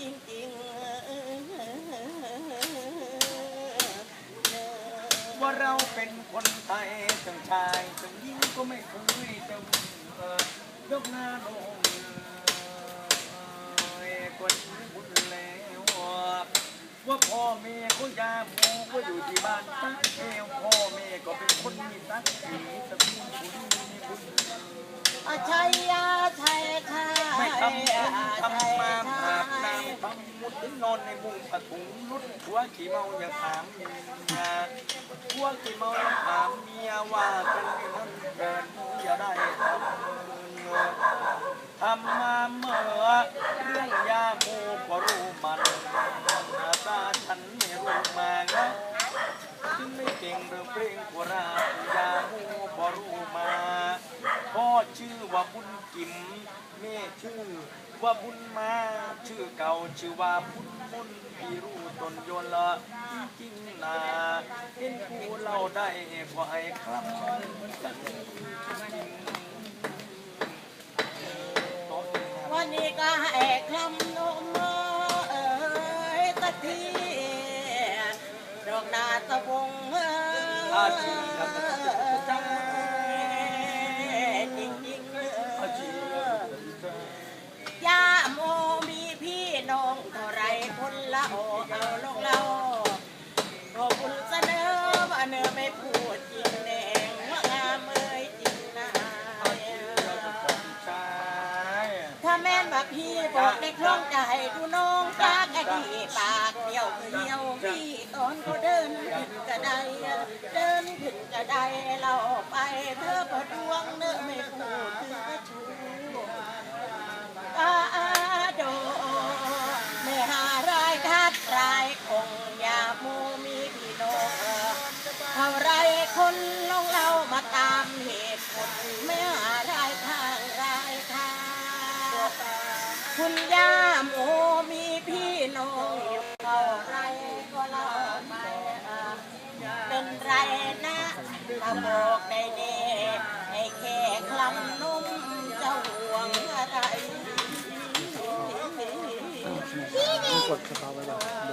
จริงๆ ว่าเราเป็นคนไทยทั้งชายทั้งหญิงก็ไม่เคยจะยกหน้าลงเอ่ยคนบุญแล้ว ว่าพ่อแม่ก็ยาโมก็อยู่ที่บ้านตักแก้วพ่อแม่ก็เป็นคนมีตักสีตระกูลบุญมีบุญอาชัยยาชัยค่ะไม่ทำบุญทำมาอา บังมุดนอนในมุ้งผ้าถุงรุดหัวขี่เมาอย่าถามเมียหัวขี่เมาอย่าถามเมียว่ากันเรื่องเกินอย่าได้ทำทำมาเมื่อเรื่องยาโมก็รู้มันอาตาฉันไม่รู้มานะถึงไม่เก่งเรื่องเพลงโบราณยาโมก็รู้มา พ่อชื่อว่าบุญกิมแม่ชื่อว่าบุญมาชื่อเก่าชื่อว่าบุญมุนพี่รู้ตนโยนละจริงๆนะเห็นกูเล่าได้กว่าไอ้ครับกันจริงวันนี้ก็ให้คำนมเอ้ยสักทีดอกนาตะวงเอ้อาย องเท่าไรคนละโอเอาลงเราขอบคุณเสนอว่าเนอไม่พูดจริงแดงว่างามเอ้ยจริงนะชายถ้าแม่นว่าพี่บอกในคล่องใจดูน้องปากกะดีปากเดียวเดียวพี่ตอนเขาเดินขึ้นกระไดเดินขึ้นกระไดเราไปเธอพอดว คนลองเรามาตามเหตุผลไม่หารายทางรายทางคุณย่าโมมีพี่น้องอยู่เท่าไรก็เล่าไปอะเป็นไรนะถ้าบอกได้เน่ให้แค่คลำนุ่มจะห่วงอะไรกดสตาร์ไว้ก่อน